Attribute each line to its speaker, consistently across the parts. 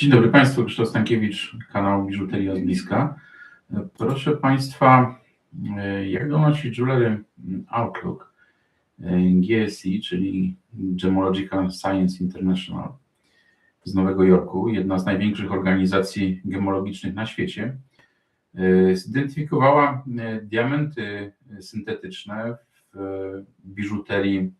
Speaker 1: Dzień dobry Państwu, Krzysztof Stankiewicz, kanał Biżuteria z bliska. Proszę Państwa, jak donosić Jewelry Outlook GSI, czyli Gemological Science International z Nowego Jorku, jedna z największych organizacji gemologicznych na świecie, zidentyfikowała diamenty syntetyczne w biżuterii E,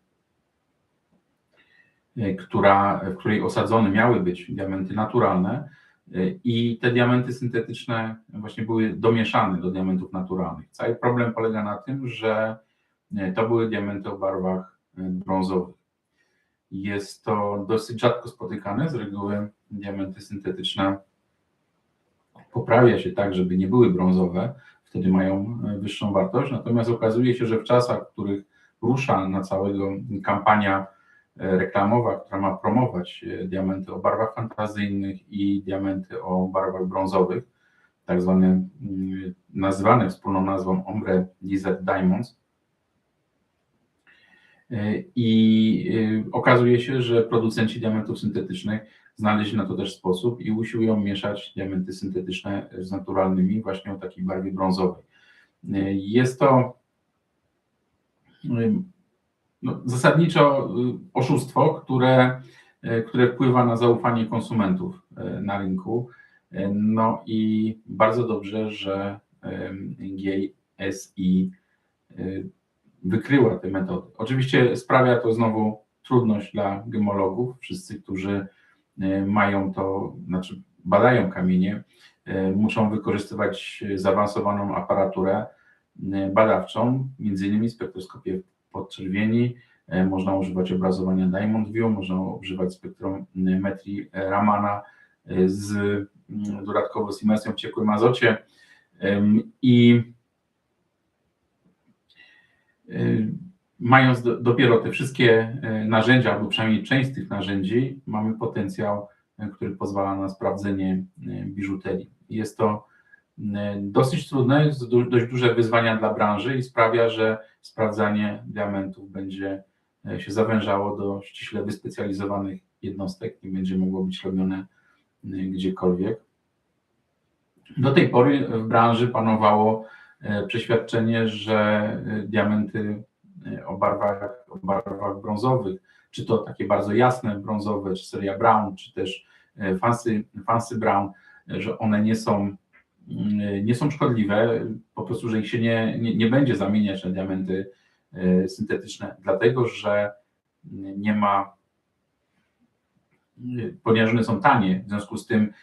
Speaker 1: która, w której osadzone miały być diamenty naturalne e, i te diamenty syntetyczne właśnie były domieszane do diamentów naturalnych. Cały problem polega na tym, że e, to były diamenty o barwach brązowych. Jest to dosyć rzadko spotykane, z reguły diamenty syntetyczne poprawia się tak, żeby nie były brązowe, wtedy mają wyższą wartość, natomiast okazuje się, że w czasach, w których rusza na całego kampania reklamowa, która ma promować e, diamenty o barwach fantazyjnych i diamenty o barwach brązowych, tak zwane, mm, nazywane wspólną nazwą Ombre Desert Diamonds. E, I e, okazuje się, że producenci diamentów syntetycznych znaleźli na to też sposób i usiłują mieszać diamenty syntetyczne z naturalnymi właśnie o takiej barwie brązowej. Jest to no, zasadniczo y, oszustwo, które, y, które wpływa na zaufanie konsumentów y, na rynku. No i bardzo dobrze, że GSI wykryła te metody. Oczywiście sprawia to znowu trudność dla gemologów. Wszyscy, którzy mają to, znaczy badają kamienie, muszą wykorzystywać zaawansowaną aparaturę badawczą, między innymi spektroskopię podczerwieni, e, można używać obrazowania Diamond View, można używać spektrometrii Ramana e, z mm, dodatkowo z imersją w ciekłym azocie i e, mając dopiero te wszystkie narzędzia, albo przynajmniej część z tych narzędzi, mamy potencjał, który pozwala na sprawdzenie biżuterii. Jest to dosyć trudne, dość duże wyzwania dla branży i sprawia, że sprawdzanie diamentów będzie e, się zawężało do ściśle wyspecjalizowanych jednostek, nie będzie mogło być robione e, gdziekolwiek. Do tej pory w branży panowało przeświadczenie, że diamenty o barwach, o barwach brązowych, czy to takie bardzo jasne brązowe, czy seria brown, czy też fancy, fancy brown, że one nie są nie są szkodliwe, po prostu, że ich się nie, nie, nie będzie zamieniać na diamenty e, syntetyczne, dlatego że nie ma, ponieważ one są tanie, w związku z tym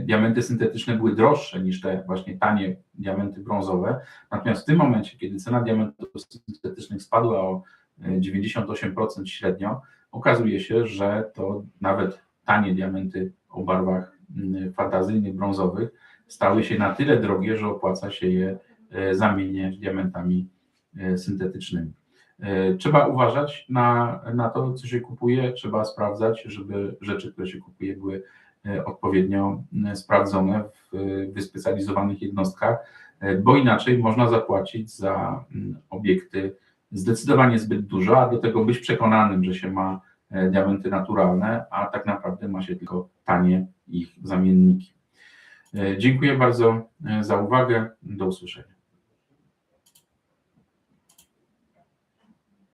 Speaker 1: diamenty syntetyczne były droższe niż te właśnie tanie diamenty brązowe. Natomiast w tym momencie, kiedy cena diamentów syntetycznych spadła o 98% e, średnio, okazuje się, że to nawet tanie diamenty o barwach fantazyjnych, brązowych stały się na tyle drogie, że opłaca się je e, zamieniać diamentami e, syntetycznymi. E, trzeba uważać na, na to, co się kupuje, trzeba sprawdzać, żeby rzeczy, które się kupuje, były odpowiednio sprawdzone w wyspecjalizowanych jednostkach, bo inaczej można zapłacić za obiekty zdecydowanie zbyt dużo, a do tego być przekonanym, że się ma diamenty naturalne, a tak naprawdę ma się tylko tanie ich zamienniki. E, dziękuję bardzo e, za uwagę. Do usłyszenia.